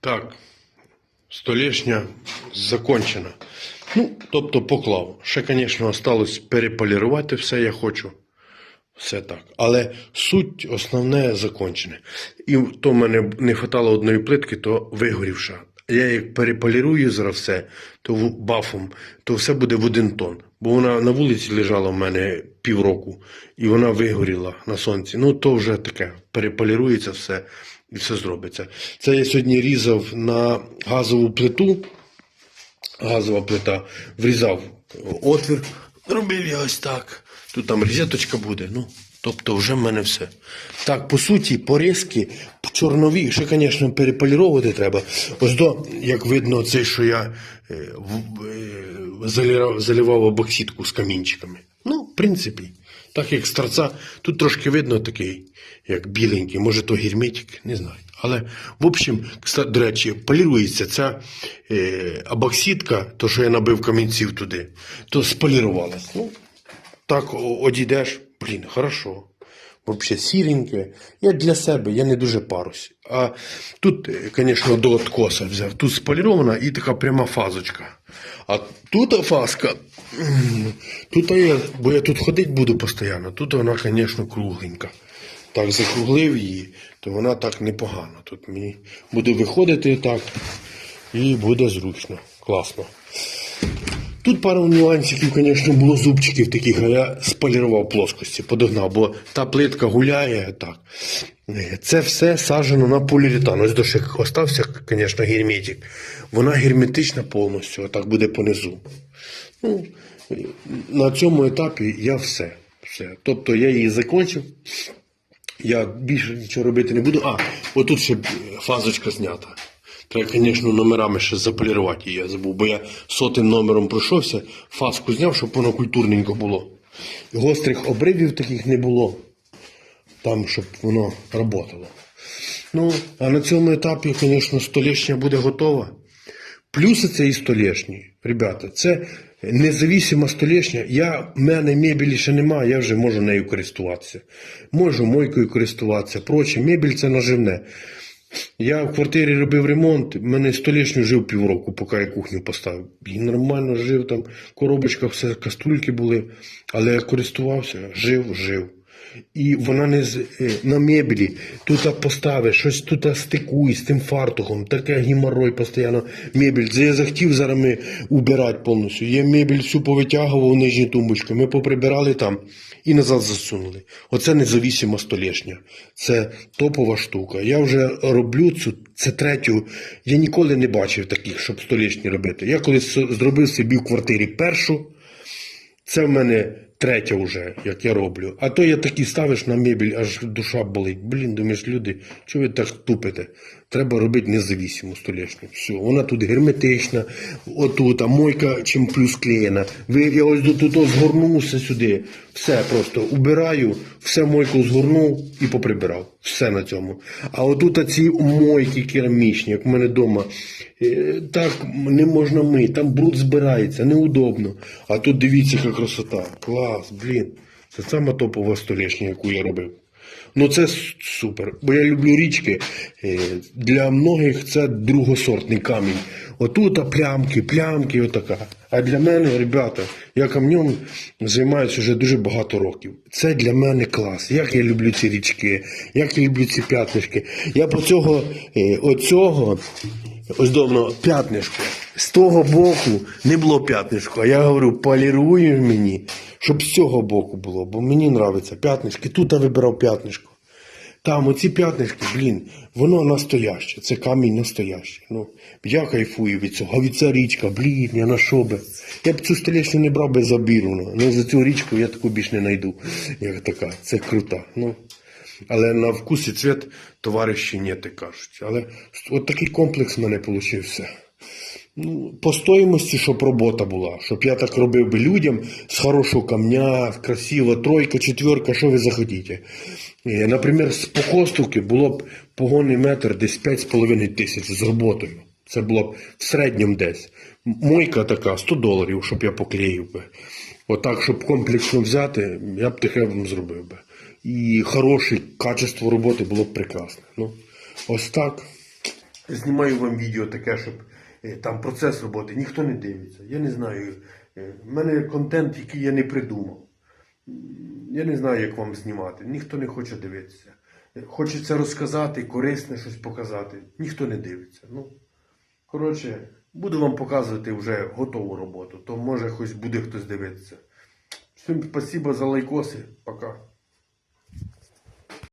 Так, столішня закончена. Ну, тобто поклав. Ще, звісно, осталось переполірувати все я хочу. Все так. Але суть основне закончене. І то мене не хватало одної плитки, то вигорівша. Я як переполірую зараз все, то бафом, то все буде в один тон. Бо вона на вулиці лежала в мене півроку, і вона вигоріла на сонці. Ну, то вже таке, переполірується все і все зробиться. Це я сьогодні різав на газову плиту газова плита, врізав отвір, робив я ось так. Тут там розеточка буде. Ну, тобто вже в мене все. Так, по суті, порізки чорнові, ще, звісно, переполіровувати треба. Ось до, як видно, цей, що я е, е, заливав обоксидку з камінчиками. Ну, в принципі, так як з торця, тут трошки видно такий, як біленький, може то герметик, не знаю. Але, в общем, до речі, полірується ця е, абоксидка, то, що я набив камінців туди, то сполірувалась. Ну, так одійдеш, блін, хорошо. Взагалі сіреньке. Я для себе, я не дуже парусь. А тут, звісно, до откоса взяв. Тут сполірована і така пряма фазочка. А тут фазка. Тут я, бо я тут ходити буду постійно. Тут вона, звісно, кругленька. Так закруглив її, то вона так непогано. Тут мені буде виходити так і буде зручно. Класно. Тут пару нюансиків, звісно, було зубчиків таких, а я сполірував плоскості, подогнав, бо та плитка гуляє так. Це все саджено на поліуретан. Ось дощ остався, звісно, герметик. Вона герметична повністю, отак буде понизу. Ну, на цьому етапі я все. все. Тобто я її закінчив. Я більше нічого робити не буду. А, отут ще фазочка знята. Треба, звісно, номерами ще заполірувати її, я забув, бо я сотим номером пройшовся, фаску зняв, щоб воно культурненько було. Гострих обривів таких не було. Там, щоб воно працювало. Ну, а на цьому етапі, звісно, столішня буде готова. Плюси цієї столешні, ребята, це независима столешня. Я, в мене мебелі ще немає, я вже можу нею користуватися. Можу мойкою користуватися. Проче, мебель це наживне. Я в квартирі робив ремонт, в мене столішню жив півроку, поки я кухню поставив. І нормально жив там, в коробочках все каструльки були, але я користувався, жив, жив. І вона не з е, на меблі. Тут поставиш, щось тут стикуй з тим фартухом, таке геморрой постійно. Мебель. Це я захотів зараз ми убирати повністю. Я мебель всю повитягував нижні тумбочки. Ми поприбирали там і назад засунули. Оце независима столешня. Це топова штука. Я вже роблю цю, це третю. Я ніколи не бачив таких, щоб столешні робити. Я колись зробив собі в квартирі першу. Це в мене третя вже, як я роблю. А то я такі ставиш на мебель, аж душа болить. Блін, думаєш, люди, чого ви так тупите? Треба робити независиму столішню. Все, вона тут герметична, отут, а мойка чим плюс клеєна. Ви, я ось до тут згорнувся сюди. Все просто убираю, все мойку згорнув і поприбирав. Все на цьому. А отут ці мойки керамічні, як в мене вдома, так не можна мити, там бруд збирається, неудобно. А тут дивіться, яка красота. Клас, блін. Це сама топова столішня, яку я робив. Ну це супер. Бо я люблю річки. Е, Для многих це другосортний камінь. Отут а плямки, плямки, отака. А для мене, ребята, я камнем займаюся вже дуже багато років. Це для мене клас. Як я люблю ці річки, як я люблю ці п'ятнишки. Я по цього, е, оцього, ось давно п'ятнишко. З того боку не було п'ятнишко. А я говорю, поліруй мені, щоб з цього боку було, бо мені подобається п'ятнишки. Тут я вибирав п'ятнишко. Там оці п'ятнишки, блін, воно настояще, це камінь настоящий. Ну, я кайфую від цього. А від ця річка, блін, я на що би. Я б цю столішню не брав би за біру. Ну, за цю річку я таку більш не знайду, як така. Це крута. Ну, але на вкус і цвіт товариші ні, ти кажуть. Але от такий комплекс в мене вийшов. Ну, по стоїмості, щоб робота була, щоб я так робив би людям з хорошого камня, красиво, тройка, четверка, що ви захотіте. Е, Наприклад, з покостовки було б погонний метр десь 5,5 тисяч з роботою. Це було б в середньому десь. Мойка така 100 доларів, щоб я поклеїв би. Отак, щоб комплексно взяти, я б таке вам зробив би. І хороше качество роботи було б прекрасне. Ну, ось так. знімаю вам відео таке, щоб там процес роботи ніхто не дивиться. Я не знаю. е, В мене контент, який я не придумав. Я не знаю, як вам знімати. Ніхто не хоче дивитися. Е, Хочеться розказати, корисне щось показати. Ніхто не дивиться. Ну, коротше, буду вам показувати вже готову роботу, то може хоч буде хтось дивитися. Всім спасибо за лайкоси. Пока.